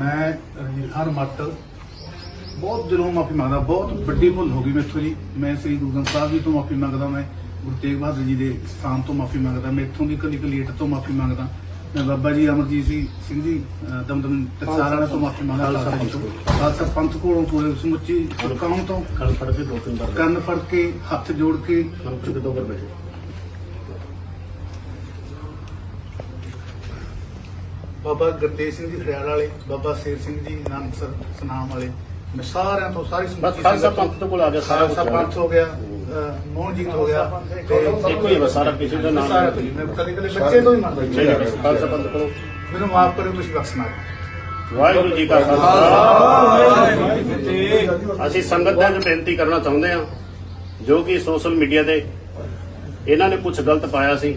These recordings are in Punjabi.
ਮੈਂ ਰਣਜੀਤ ਹਰ ਮੱਟ ਬਹੁਤ ਦਿਲੋਂ ਮਾਫੀ ਮੰਗਦਾ ਬਹੁਤ ਵੱਡੀ ਭੁੱਲ ਹੋ ਗਈ ਮੈਥੋਂ ਜੀ। ਮੈਂ ਸ੍ਰੀ ਗੁਰੂ ਗ੍ਰੰਥ ਸਾਹਿਬ ਜੀ ਤੋਂ ਮਾਫੀ ਮੰਗਦਾ ਮੈਂ ਗੁਰੂ ਤੇਗ ਬਹਾਦਰ ਜੀ ਦੇ ਸਥਾਨ ਤੋਂ ਮਾਫੀ ਮੰਗਦਾ ਮੈਂ ਇੱਥੋਂ ਦੀ ਕਲੀ ਕਲੀਟ ਤੋਂ ਮਾਫੀ ਮੰਗਦਾ। ਮੈਂ ਬਾਬਾ ਜੀ ਅਮਰਜੀਤ ਸਿੰਘ ਸਿੰਘ ਜੀ ਦਮਦਮ ਟਕਸਾਲ ਵਾਲਿਆਂ ਤੋਂ ਮਾਫੀ ਮੰਗਦਾ ਖਾਲਸਾ ਪੰਥ ਕੋਲੋਂ। ਪੂਰੇ ਸਮੁੱਚੀ ਕੌਮ ਤੋਂ ਖੜ ਫੜ ਕੇ ਦੋ ਤਿੰਨ ਵਾਰ ਕੰਨ ਫੜ ਕੇ ਹੱਥ ਜੋੜ ਕੇ ਮਨ ਫੜ ਕੇ ਦੋ ਵਾਰ ਬੈਠੇ। ਬਾਬਾ ਗੁਰਤੇਜ ਸਿੰਘ ਜੀ ਖੜਿਆਲ ਵਾਲੇ ਬਾਬਾ ਸ਼ੇਰ ਸਿੰਘ ਜੀ ਨਾਨਕਸਰ ਸਨਾਮ ਵਾਲੇ। ਮੈਂ ਸਾਰਿਆਂ ਤੋਂ ਸਾਰੀ ਬਸ ਸਮੁੱਚੀ ਖਾਲਸਾ ਸੰਗਤ ਤੋਂ- ਪੰਥ ਤੋਂ ਕੋਲ ਆ ਗਿਆ ਸਾਰਾ ਖਾਲਸਾ ਪੰਥ ਹੋ ਗਿਆ ਅਹ ਮੋਹਨਜੀਤ ਹੋ ਗਿਆ ਤੇ ਇੱਕੋ ਹੀ ਬਸ ਸਾਰਾ ਕਿਸੇ ਦਾ ਨਾਮ ਸਾਰਾ ਕੁਝ। ਮੈਂ ਕਦੇ ਕਦੇ ਬੱਚੇ ਤੋਂ ਹੀ ਮੰਨਦਾ ਜੀ। ਖਾਲਸਾ ਪੰਥ ਕੋਲ। ਮੈਨੂੰ ਮਾਫ ਕਰਿਓ ਤੁਸੀਂ ਬਖਸ਼ਣਾ ਵਾਹਿਗੁਰੂ ਜੀ ਕਾ ਖਾਲਸਾ। ਅਸੀਂ ਸੰਗਤ ਦੇ ਵਿੱਚ ਬੇਨਤੀ ਕਰਨਾ ਚਾਹੁੰਦੇ ਹਾਂ ਜੋ ਕਿ ਸੋਸ਼ਲ ਮੀਡੀਆ ਤੇ ਇਹਨਾਂ ਨੇ ਕੁਝ ਗਲਤ ਪਾਇਆ ਸੀ।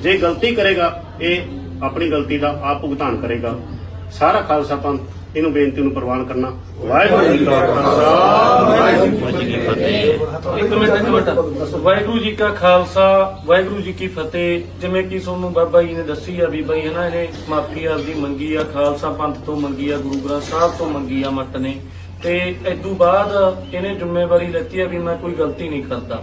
ਜੇ ਗਲਤੀ ਕਰੇਗਾ, ਇਹ ਆਪਣੀ ਗਲਤੀ ਦਾ ਆਪ ਭੁਗਤਾਨ ਕਰੇਗਾ। ਸਾਰਾ ਖਾਲਸਾ ਪੰਥ ਇਹਨੂੰ ਬੇਨਤੀ ਨੂੰ ਪ੍ਰਵਾਨ ਕਰਨਾ। ਵਾਹਿਗੁਰੂ ਜੀ ਕਾ ਖਾਲਸਾ। ਵਾਹਿਗੁਰੂ ਜੀ ਕੀ ਫਤਿਹ ਇੱਕ ਮਿੰਟ ਇੱਕ ਮਿੰਟ। ਵਾਹਿਗੁਰੂ ਜੀ ਕਾ ਖਾਲਸਾ, ਵਾਹਿਗੁਰੂ ਜੀ ਕੀ ਫਤਿਹ। ਜਿਵੇਂ ਕਿ ਤੁਹਾਨੂੰ ਬਾਬਾ ਜੀ ਨੇ ਦੱਸੀ ਆ ਵੀ ਬਈ ਹਨਾ ਇਹਨੇ ਮਾਫੀ ਆਪਦੀ ਮੰਗੀ ਆ, ਖਾਲਸਾ ਪੰਥ ਤੋਂ ਮੰਗੀ ਆ, ਗੁਰੂ ਗ੍ਰੰਥ ਸਾਹਿਬ ਤੋਂ ਮੰਗੀ ਆ ਮੱਟ ਨੇ। ਤੇ ਇਦੋਂ ਬਾਅਦ ਇਹਨੇ ਜ਼ਿੰਮੇਵਾਰੀ ਲੈਤੀ ਆ ਵੀ ਮੈਂ ਕੋਈ ਗਲਤੀ ਨਹੀਂ ਕਰਦਾ।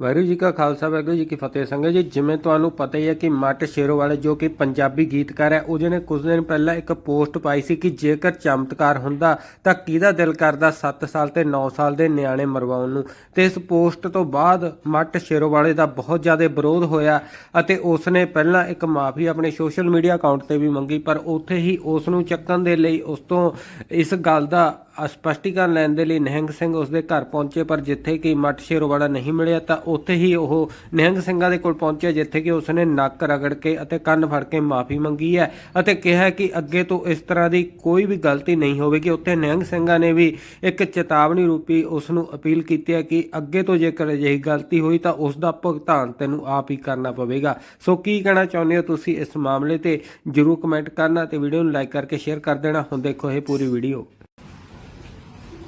ਵਾਹਿਗੁਰੂ ਜੀ ਕਾ ਖਾਲਸਾ, ਵਾਹਿਗੁਰੂ ਜੀ ਕੀ ਫਤਿਹ। ਸੰਗਤ ਜੀ, ਜਿਵੇਂ ਤੁਹਾਨੂੰ ਪਤਾ ਹੀ ਹੈ ਕਿ ਮੱਟ ਸ਼ੇਰੋਵਾਲੇ ਜੋ ਕਿ ਪੰਜਾਬੀ ਗੀਤਕਾਰ ਹੈ ਉਹਨੇ ਕੁਝ ਦਿਨ ਪਹਿਲਾਂ ਇੱਕ ਪੋਸਟ ਪਾਈ ਸੀ ਕਿ ਜੇਕਰ ਚਮਤਕਾਰ ਹੁੰਦਾ ਤਾਂ ਕਿਹਦਾ ਦਿਲ ਕਰਦਾ 7 ਸਾਲ ਤੇ 9 ਸਾਲ ਦੇ ਨਿਆਣੇ ਮਰਵਾਉਣ ਨੂੰ? ਤੇ ਇਸ ਪੋਸਟ ਤੋਂ ਬਾਅਦ ਮੱਟ ਸ਼ੇਰੋਵਾਲੇ ਦਾ ਬਹੁਤ ਜ਼ਿਆਦਾ ਵਿਰੋਧ ਹੋਇਆ ਅਤੇ ਉਸਨੇ ਪਹਿਲਾਂ ਇੱਕ ਮਾਫੀ ਆਪਣੇ ਸੋਸ਼ਲ ਮੀਡੀਆ ਅਕਾਊਂਟ ਤੇ ਵੀ ਮੰਗੀ, ਪਰ ਉੱਥੇ ਹੀ ਉਸ ਨੂੰ ਚੱਕਣ ਦੇ ਲਈ ਉਸ ਤੋਂ ਇਸ ਗੱਲ ਦਾ ਸਪਸ਼ਟੀਕਰਨ ਲੈਣ ਦੇ ਲਈ ਨਿਹੰਗ ਸਿੰਘ ਉਸਦੇ ਘਰ ਪਹੁੰਚੇ, ਪਰ ਜਿੱਥੇ ਕਿ ਮੱਟ ਸ਼ੇਰੋਵਾਲਾ ਨਹੀਂ ਮਿਲਿਆ, ਤਾਂ ਉੱਥੇ ਹੀ ਉਹ ਨਿਹੰਗ ਸਿੰਘਾਂ ਦੇ ਕੋਲ ਪਹੁੰਚਿਆ, ਜਿੱਥੇ ਕਿ ਉਸਨੇ ਨੱਕ ਰਗੜ ਕੇ ਅਤੇ ਕੰਨ ਫੜ ਕੇ ਮਾਫੀ ਮੰਗੀ ਹੈ ਅਤੇ ਕਿਹਾ ਕਿ ਅੱਗੇ ਤੋਂ ਇਸ ਤਰ੍ਹਾਂ ਦੀ ਕੋਈ ਵੀ ਗਲਤੀ ਨਹੀਂ ਹੋਵੇਗੀ। ਉੱਥੇ ਨਿਹੰਗ ਸਿੰਘਾਂ ਨੇ ਵੀ ਇੱਕ ਚੇਤਾਵਨੀ ਰੂਪੀ ਉਸ ਨੂੰ ਅਪੀਲ ਕੀਤੀ ਹੈ ਕਿ ਅੱਗੇ ਤੋਂ ਜੇਕਰ ਅਜਿਹੀ ਗਲਤੀ ਹੋਈ, ਤਾਂ ਉਸ ਦਾ ਭੁਗਤਾਨ ਤੈਨੂੰ ਆਪ ਹੀ ਕਰਨਾ ਪਵੇਗਾ। ਸੋ ਕੀ ਕਹਿਣਾ ਚਾਹੁੰਦੇ ਹੋ ਤੁਸੀਂ ਇਸ ਮਾਮਲੇ ਤੇ? ਜਰੂਰ ਕਮੈਂਟ ਕਰਨਾ ਤੇ ਵੀਡੀਓ ਨੂੰ ਲਾਈਕ ਕਰਕੇ ਸ਼ੇਅਰ ਕਰ ਦੇਣਾ। ਹੁਣ ਦੇਖੋ ਇਹ ਪੂਰੀ ਵੀਡੀਓ।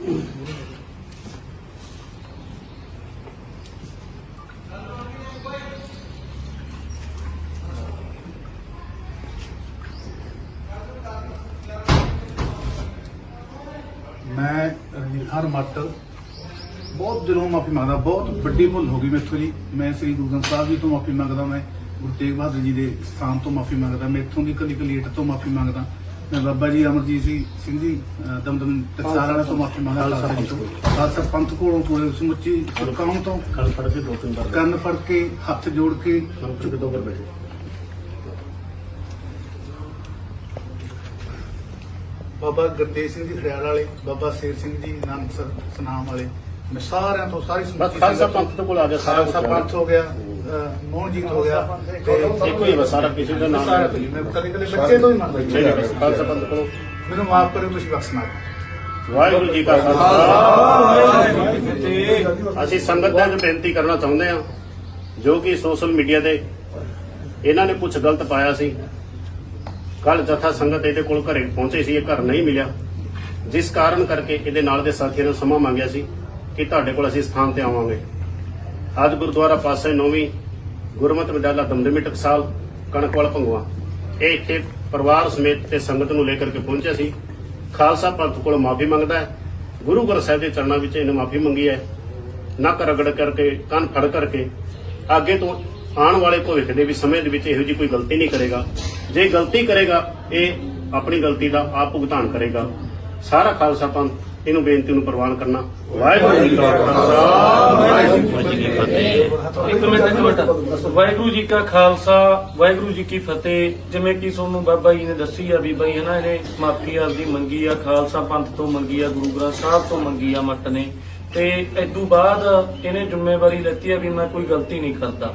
ਮੈਂ ਰਣਜੀਤ ਹਰ ਮੱਟ। ਬਹੁਤ ਦਿਲੋਂ ਮਾਫੀ ਮੰਗਦਾ, ਬਹੁਤ ਵੱਡੀ ਭੁੱਲ ਹੋ ਗਈ ਮੈਥੋਂ ਜੀ। ਮੈਂ ਸ੍ਰੀ ਗੁਰੂ ਗ੍ਰੰਥ ਸਾਹਿਬ ਜੀ ਤੋਂ ਮਾਫੀ ਮੰਗਦਾ, ਮੈਂ ਗੁਰੂ ਤੇਗ ਬਹਾਦਰ ਜੀ ਦੇ ਸਥਾਨ ਤੋਂ ਮਾਫੀ ਮੰਗਦਾ ਮੈਂ ਇੱਥੋਂ ਦੀ ਕਲੀ ਕਲੀਟ ਤੋਂ ਮਾਫੀ ਮੰਗਦਾ। ਮੈਂ ਬਾਬਾ ਜੀ ਅਮਰਜੀਤ ਸਿੰਘ ਸਿੰਘ ਜੀ ਅਹ ਦਮਦਮ ਟਕਸਾਲ ਵਾਲਿਆਂ ਤੋਂ ਮਾਫੀ ਮੰਗਦਾ ਖਾਲਸਾ ਪੰਥ ਤੋਂ। ਖਾਲਸਾ ਪੰਥ ਕੋਲੋਂ ਪੂਰੇ ਸਮੁੱਚੀ ਕੌਮ ਤੋਂ ਖੜ ਫੜ ਕੇ ਦੋ ਤਿੰਨ ਵਾਰ ਕੰਨ ਫੜ ਕੇ ਹੱਥ ਜੋੜ ਕੇ ਮਨ ਫੜ ਕੇ ਦੋ ਵਾਰ ਬੈਠੇ। ਬਾਬਾ ਗੁਰਤੇਜ ਸਿੰਘ ਜੀ ਖੜਿਆਲ ਵਾਲੇ ਬਾਬਾ ਸ਼ੇਰ ਸਿੰਘ ਜੀ ਨਾਨਕਸਰ ਸਨਾਮ ਵਾਲੇ ਮੈਂ ਸਾਰਿਆਂ ਤੋਂ ਸਾਰੀ ਬਸ ਸਮੁੱਚੀ ਖਾਲਸਾ ਸੰਗਤ ਤੋਂ- ਪੰਥ ਤੋਂ ਕੋਲ ਆ ਗਿਆ ਸਾਰਾ ਖਾਲਸਾ ਕੁਛ। ਪੰਥ ਹੋ ਗਿਆ। ਮੋਹਨਜੀਤ ਹੋ ਗਿਆ ਤੇ ਇੱਕੋ ਹੀ ਸਾਰਾ ਕਿਸੇ ਦਾ ਨਾਮ ਸਾਰਾ ਕੁਝ। ਮੈਂ ਕਦੇ ਕਦੇ ਬੱਚੇ ਤੋਂ ਹੀ ਮੰਗਦਾ ਜੀ। ਖਾਲਸਾ ਪੰਥ ਕੋਲੋਂ ਮੈਨੂੰ ਮਾਫ ਕਰਿਓ ਤੁਸੀਂ ਬਖਸ਼ਣਾ ਵਾਹਿਗੁਰੂ ਜੀ ਕਾ ਖਾਲਸਾ। ਅਸੀਂ ਸੰਗਤ ਦੇ ਬੇਨਤੀ ਕਰਨਾ ਚਾਹੁੰਦੇ ਹਾਂ ਜੋ ਕਿ ਸੋਸ਼ਲ ਮੀਡੀਆ ਤੇ ਇਹਨਾਂ ਨੇ ਕੁਝ ਗਲਤ ਪਾਇਆ ਸੀ। ਕੱਲ ਜਥਾ ਸੰਗਤ ਇਹਦੇ ਕੋਲ ਘਰੇ ਪਹੁੰਚੇ ਸੀ ਇਹ ਘਰ ਨਹੀਂ ਮਿਲਿਆ। ਜਿਸ ਕਾਰਨ ਕਰਕੇ ਇਹਦੇ ਨਾਲ ਦੇ ਸਾਥੀਆਂ ਨੇ ਸਮਾਂ ਮੰਗਿਆ ਸੀ ਕਿ ਤੁਹਾਡੇ ਕੋਲ ਅਸੀਂ ਸਥਾਨ ਤੇ ਆਵਾਂਗੇ। ਅੱਜ ਗੁਰਦੁਆਰਾ ਪਾਸੇ ਨੌਵੀਂ ਗੁਰਮਤਿ ਵਿਦਿਆਲਾ ਦਮਦਮੀ ਟਕਸਾਲ ਕਣਕਵਾਲ ਭੰਗਵਾ ਇਹ ਇੱਥੇ ਪਰਿਵਾਰ ਸਮੇਤ ਤੇ ਸੰਗਤ ਨੂੰ ਲੈ ਕਰਕੇ ਪਹੁੰਚਿਆ ਸੀ। ਖਾਲਸਾ ਪੰਥ ਕੋਲ ਮਾਫੀ ਮੰਗਦਾ ਹੈ। ਗੁਰੂ ਗ੍ਰੰਥ ਸਾਹਿਬ ਦੇ ਚਰਨਾਂ ਵਿੱਚ ਇਹਨੇ ਮਾਫੀ ਮੰਗੀ ਹੈ। ਨੱਕ ਰਗੜ ਕਰਕੇ, ਕੰਨ ਫੜ ਕਰਕੇ, ਅੱਗੇ ਤੋਂ ਆਉਣ ਵਾਲੇ ਭਵਿੱਖ ਦੇ ਵੀ ਸਮੇਂ ਦੇ ਵਿੱਚ ਇਹੋ ਜਿਹੀ ਕੋਈ ਗਲਤੀ ਨਹੀਂ ਕਰੇਗਾ। ਜੇ ਗਲਤੀ ਕਰੇਗਾ, ਇਹ ਆਪਣੀ ਗਲਤੀ ਦਾ ਆਪ ਭੁਗਤਾਨ ਕਰੇਗਾ। ਸਾਰਾ ਖਾਲਸਾ ਪੰਥ ਇਹਨੂੰ ਬੇਨਤੀ ਨੂੰ ਪ੍ਰਵਾਨ ਕਰਨਾ। ਵਾਹਿਗੁਰੂ ਜੀ ਕਾ ਖਾਲਸਾ, ਵਾਹਿਗੁਰੂ ਜੀ ਕੀ ਫਤਿਹ। ਇੱਕ ਮਿੰਟ ਇੱਕ ਮਿੰਟ। ਵਾਹਿਗੁਰੂ ਜੀ ਕਾ ਖਾਲਸਾ, ਵਾਹਿਗੁਰੂ ਜੀ ਕੀ ਫਤਿਹ। ਜਿਵੇਂ ਕਿ ਤੁਹਾਨੂੰ ਬਾਬਾ ਜੀ ਨੇ ਦੱਸੀ ਆ ਵੀ ਬਈ ਹਨਾ, ਇਹਨੇ ਮਾਫੀ ਆਪਦੀ ਮੰਗੀ ਆ, ਖਾਲਸਾ ਪੰਥ ਤੋਂ ਮੰਗੀ ਆ, ਗੁਰੂ ਗ੍ਰੰਥ ਸਾਹਿਬ ਤੋਂ ਮੰਗੀ ਆ ਮੱਟ ਨੇ। ਤੇ ਇਦੋਂ ਬਾਅਦ ਇਹਨੇ ਜ਼ਿੰਮੇਵਾਰੀ ਲੈਤੀ ਆ ਵੀ ਮੈਂ ਕੋਈ ਗਲਤੀ ਨਹੀਂ ਕਰਦਾ।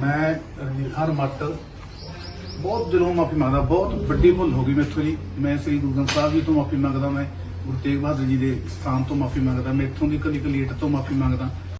ਮੈਂ ਰਣਜੀਤ ਖਾਨ ਮੱਟ ਬਹੁਤ ਦਿਲੋਂ ਮਾਫੀ ਮੰਗਦਾ, ਬਹੁਤ ਵੱਡੀ ਭੁੱਲ ਹੋ ਗਈ ਮੇਥੋਂ ਜੀ। ਮੈਂ ਸ੍ਰੀ ਗੁਰੂ ਗ੍ਰੰਥ ਸਾਹਿਬ ਜੀ ਤੋਂ ਮਾਫੀ ਮੰਗਦਾ, ਮੈਂ ਗੁਰੂ ਤੇਗ ਬਹਾਦਰ ਜੀ ਦੇ ਸਥਾਨ ਤੋਂ ਮਾਫੀ ਮੰਗਦਾ ਮੈਂ ਇੱਥੋਂ ਦੀ ਕਲੀ ਕਲੀਟ ਤੋਂ ਮਾਫੀ ਮੰਗਦਾ।